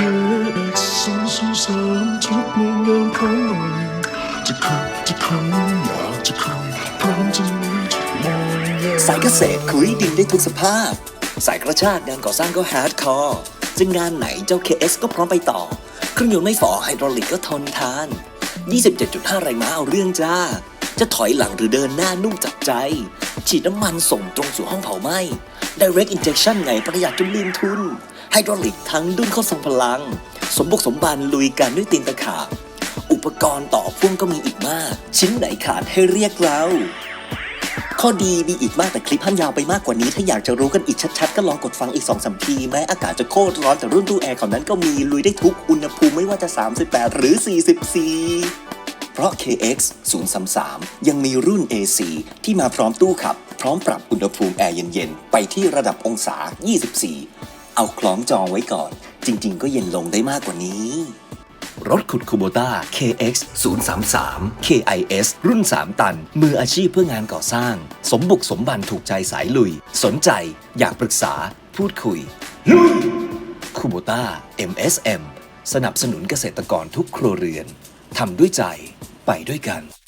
KX สองสองสามทุกในงานของหน่อยจะคุยจะคุยอยากจะคุยพร้อมจะลุยทุกโมงสายเกษตรคุยดินได้ทุกสภาพ สายกระชากงานก่อสร้างก็ฮาร์ดคอร์จะงานไหนเจ้า KS ก็พร้อมไปต่อ เครื่องยนต์ไม่ฝ่อไฮดรอลิกก็ทนทาน 27.5 แรงม้าเอาเรื่องจ้า จะถอยหลังหรือเดินหน้านุ่มจับใจฉีดน้ำมันส่งตรงสู่ห้องเผาไหม้ Direct Injection ไงประหยัดจนลืมทุนไฮดรอลิกทั้งดุนเข้าทรงพลัง สมบุกสมบันลุยกันด้วยตีนตะขาบอุปกรณ์ต่อพ่วงก็มีอีกมาก ชิ้นไหนขาดให้เรียกเรา ข้อดีมีอีกมากแต่คลิปพันยาวไปมากกว่านี้ ถ้าอยากจะรู้กันอีกชัดๆ ก็ลองกดฟังอีก2อสมทีแม้อากาศจะโคตรร้อนแต่รุ่นตู้แอร์ของนั้นก็มีลุยได้ทุกอุณหภูมิไม่ว่าจะ 38 หรือ 44 เพราะ KX 033 ยังมีรุ่น AC ที่มาพร้อมตู้ขับ พร้อมปรับอุณหภูมิแอร์เย็นๆ ไปที่ระดับองศา 24 เอาคล้องจองไว้ก่อน จริงๆ ก็เย็นลงได้มากกว่านี้ รถขุดคูโบต้า KX 033 KIS รุ่น 3 ตัน มืออาชีพเพื่องานก่อสร้าง สมบุกสมบันถูกใจสายลุย สนใจ อยากปรึกษา พูดคุยลุยคูโบต้า MSM สนับสนุนเกษตรกรทุกครัวเรือน ทำด้วยใจไปด้วยกัน